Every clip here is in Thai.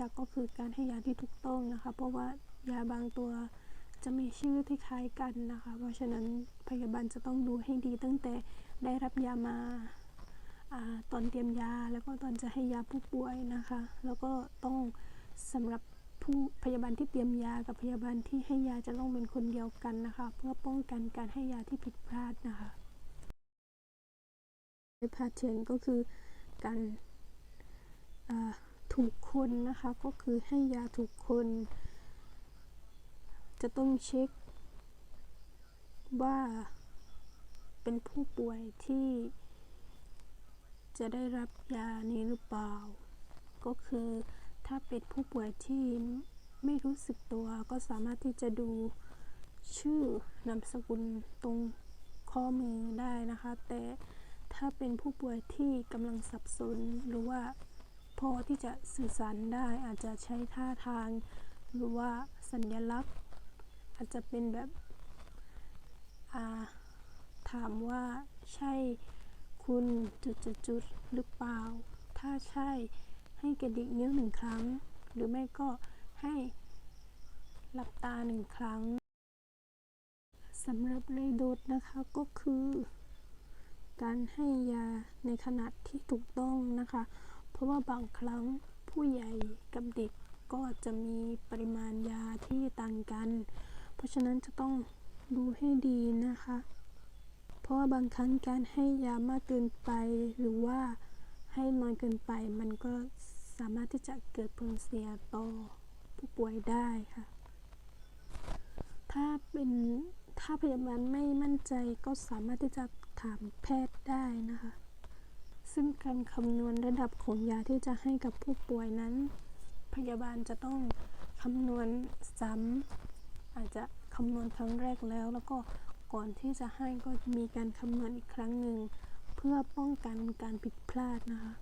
ดักก็คือการให้ยาที่ถูกต้องนะคะ เพราะว่ายาบางตัวจะมีชื่อที่คล้ายกันนะคะ เพราะฉะนั้นพยาบาลจะต้องดูให้ดีตั้งแต่ได้รับยามาอาตอนเตรียมยาแล้วก็ตอนจะให้ยาผู้ป่วยนะคะ แล้วก็ต้องสำหรับผู้พยาบาลที่เตรียมยากับพยาบาลที่ให้ยาจะต้องเป็นคนเดียวกันนะคะ เพื่อป้องกันการให้ยาที่ผิดพลาดนะคะพาเทียนก็คือการอ่า ถูกคนนะคะ ก็คือให้ยาถูกคน จะต้องเช็ค ว่าเป็นผู้ป่วยที่จะได้รับยานี้หรือเปล่า ก็คือถ้าเป็นผู้ป่วยที่ไม่รู้สึกตัวก็สามารถที่จะดูชื่อนามสกุลตรงข้อมือได้นะคะ แต่ถ้าเป็นผู้ป่วยที่กำลังสับสนหรือว่า พอที่จะสื่อสารได้อาจจะใช้ท่าทาง หรือว่าสัญลักษณ์ อาจจะเป็นแบบาถามว่าใช่คุณจุดๆๆหรือเปล่า ถ้าใช่ให้กระดิกนิ้วหนึ่งครั้ง หรือไม่ก็ให้หลับตาหนึ่งครั้งสำหรับเรโดดนะคะก็คือ การให้ยาในขนาดที่ถูกต้องนะคะ เพราะว่าบางครั้งผู้ใหญ่กับเด็กก็จะมีปริมาณยาที่ต่างกัน เพราะฉะนั้นจะต้องดูให้ดีนะคะ เพราะว่าบางครั้งการให้ยามากเกินไปหรือว่าให้น้อยเกินไปมันก็สามารถที่จะเกิดผลเสียต่อผู้ป่วยได้ค่ะ ถ้าเป็นถ้าพยาบาลไม่มั่นใจก็สามารถที่จะถามแพทย์ได้นะคะ ซึ่งการคำนวณระดับของยาที่จะให้กับผู้ป่วยนั้น พยาบาลจะต้องคำนวณซ้ำอาจจะคำนวณครั้งแรกแล้ว แล้วก็ก่อนที่จะให้ก็มีการคำนวณอีกครั้งหนึ่งเพื่อป้องกันการผิดพลาดนะคะ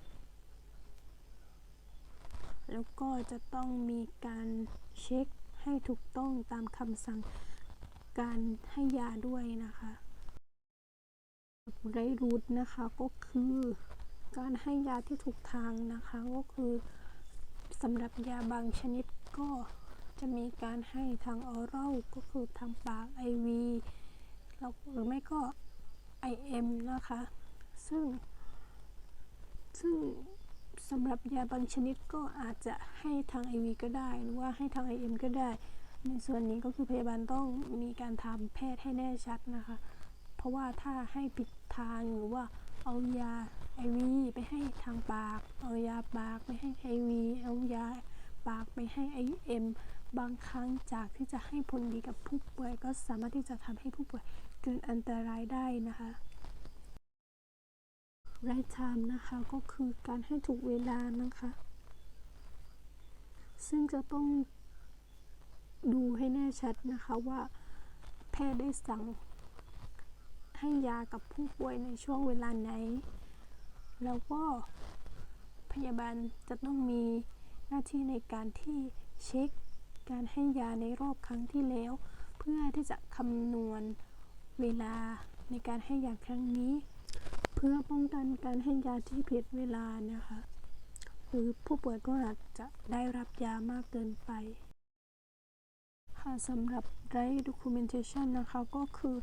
แล้วก็จะต้องมีการเช็คให้ถูกต้องตามคำสั่งการให้ยาด้วยนะคะไรรูทนะคะก็คือ การให้ยาที่ถูกทางนะคะก็คือสำหรับยาบางชนิดก็จะมีการให้ทางออรัลก็คือทางปาก IV แล้วหรือไม่ก็ IM นะคะ ซึ่ง ซึ่งสำหรับยาบางชนิดก็อาจจะให้ทาง IV ก็ได้ หรือว่าให้ทาง IM ก็ได้ ในส่วนนี้ก็คือพยาบาลต้องมีการทำแพทย์ให้แน่ชัดนะคะ เพราะว่าถ้าให้ผิดทางหรือว่าเอายา IV ไปให้ทางปาก เอายาปากไปให้ IV เอายาปากไปให้ IM บางครั้งจากที่จะให้ผลดีกับผู้ป่วย ก็สามารถที่จะทำให้ผู้ป่วยเกิดอันตรายได้นะคะ right time นะคะก็คือการให้ถูกเวลานะคะ ซึ่งจะต้องดูให้แน่ชัดนะคะว่าแพทย์ได้สั่งให้ยากับผู้ป่วยในช่วงเวลาไหน แล้วก็พยาบาลจะต้องมีหน้าที่ในการที่เช็คการให้ยาในรอบครั้งที่แล้ว เพื่อที่จะคำนวณเวลาในการให้ยาครั้งนี้ เพื่อป้องกันการให้ยาที่ผิดเวลานะคะหรือผู้ป่วยก็อาจจะได้รับยามากเกินไป ค่ะสำหรับ right documentation นะคะ ก็คือ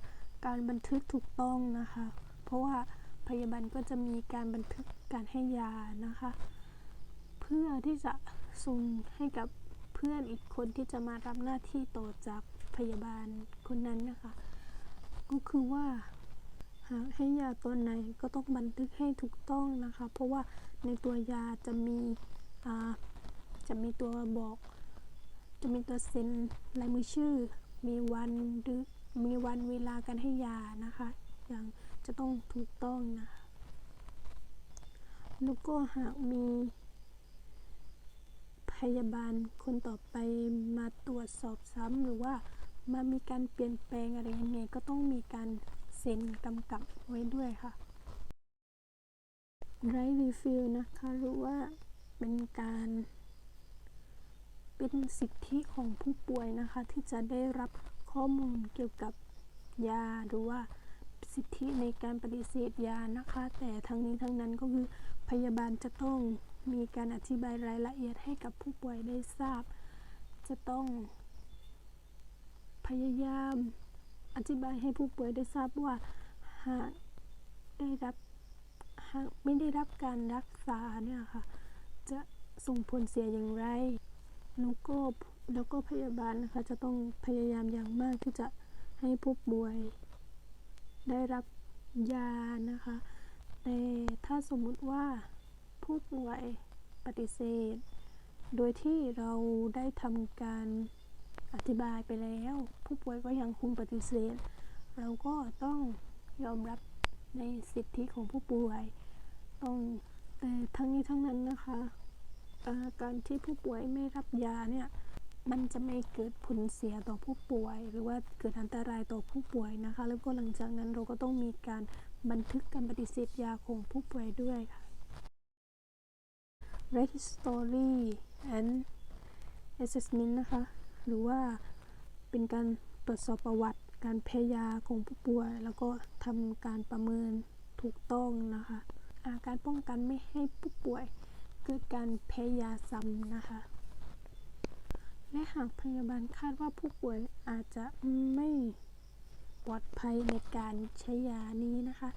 การบันทึกถูกต้องนะคะ เพราะว่า พยาบาลก็จะมีการบันทึกการให้ยานะคะ เพื่อที่จะส่งให้กับเพื่อนอีกคนที่จะมารับหน้าที่ต่อจากพยาบาลคนนั้นนะคะ ก็คือว่าหากให้ยาตัวไหนก็ต้องบันทึกให้ถูกต้องนะคะ เพราะว่าในตัวยาจะมีจะมีตัวบอก จะมีตัวเซ็นลายมือชื่อ มีวันหรือมีวันเวลาการให้ยานะคะ อย่าง จะต้องถูกต้องนะแล้วก็หากมีพยาบาลคนต่อไปมาตรวจสอบซ้ำหรือว่ามามีการเปลี่ยนแปลงอะไรยังไงก็ต้องมีการเซ็นกำกับไว้ด้วยค่ะไรรีฟิลนะคะหรือว่าเป็นการเป็นสิทธิของผู้ป่วยนะคะ ที่จะได้รับข้อมูลเกี่ยวกับยาหรือว่า สิทธิในการปฏิเสธยานะคะ แต่ทั้งนี้ทั้งนั้นก็คือพยาบาลจะต้องมีการอธิบายรายละเอียดให้กับผู้ป่วยได้ทราบ จะต้องพยายามอธิบายให้ผู้ป่วยได้ทราบว่าหากได้รับหากไม่ได้รับการรักษาเนี่ยค่ะ จะส่งผลเสียอย่างไรแล้วก็แล้วก็พยาบาลนะคะจะต้องพยายามอย่างมากที่จะให้ผู้ป่วย ได้รับยานะคะแต่ถ้าสมมุติว่าผู้ป่วยปฏิเสธ โดยที่เราได้ทำการอธิบายไปแล้ว ผู้ป่วยก็ยังคงปฏิเสธ เราก็ต้องยอมรับในสิทธิของผู้ป่วย ต้องแต่ทั้งนี้ทั้งนั้นนะคะาการที่ผู้ป่วยไม่รับยาเนี่ย มันจะไม่เกิดผลเสียต่อผู้ป่วย หรือว่าเกิดอันตรายต่อผู้ป่วยนะคะ แล้วก็หลังจากนั้นเราก็ต้องมีการบันทึกการปฏิเสธยาของผู้ป่วยด้วยค่ะ Registry and Assessment นะคะ หรือว่าเป็นการตรวจสอบประวัติการแพ้ยาของผู้ป่วย แล้วก็ทำการประเมินถูกต้องนะคะอาการป้องกันไม่ให้ผู้ป่วยเกิดการแพ้ยาซ้ำนะคะ และหากพยาบาลคาดว่าผู้ป่วยอาจจะไม่ปลอดภัยในการใช้ยานี้นะคะ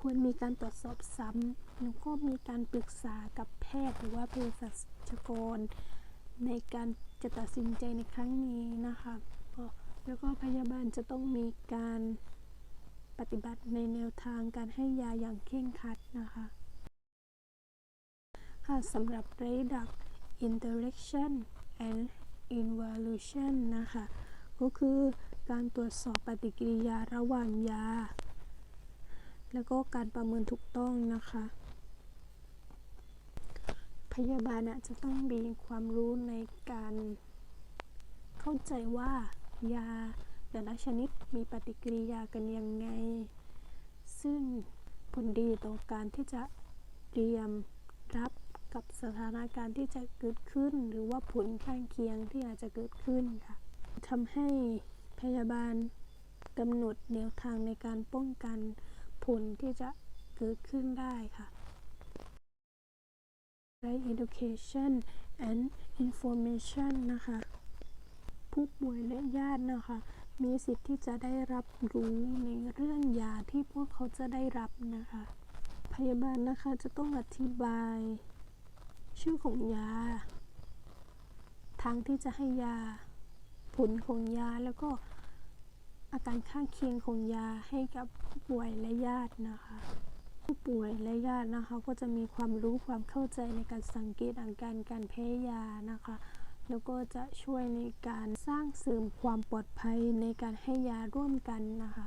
ควรมีการตรวจสอบซ้ำแล้วก็มีการปรึกษากับแพทย์หรือว่าเภสัชกร ในการจะตัดสินใจในครั้งนี้นะคะแล้วก็พยาบาลจะต้องมีการปฏิบัติในแนวทางการให้ยาอย่างเคร่งครัดนะคะค่ะสำหรับ reduct interaction and evaluation นะคะ ก็คือการตรวจสอบปฏิกิริยาระหว่างยา แล้วก็การประเมินถูกต้องนะคะ พยาบาลจะต้องมีความรู้ในการเข้าใจว่ายาแต่ละชนิดมีปฏิกิริยากันยังไง ซึ่งผลดีต่อการที่จะเตรียมรับ กับสถานการณ์ที่จะเกิดขึ้น หรือว่าผลข้างเคียงที่อาจจะเกิดขึ้นค่ะทำให้พยาบาลกำหนดแนวทางในการป้องกันผลที่จะเกิดขึ้นได้ค่ะ Right education and information นะคะ ผู้ป่วยและญาตินะคะ มีสิทธิ์ที่จะได้รับรู้ในเรื่องยาที่พวกเขาจะได้รับนะคะ พยาบาลนะคะจะต้องอธิบาย ชื่อของยา ทางที่จะให้ยา ผลของยาแล้วก็อาการข้างเคียงของยาให้กับผู้ป่วยและญาตินะคะ ผู้ป่วยและญาตินะคะก็จะมีความรู้ความเข้าใจในการสังเกตอาการการแพ้ยานะคะแล้วก็จะช่วยในการสร้างเสริมความปลอดภัยในการให้ยาร่วมกันนะคะ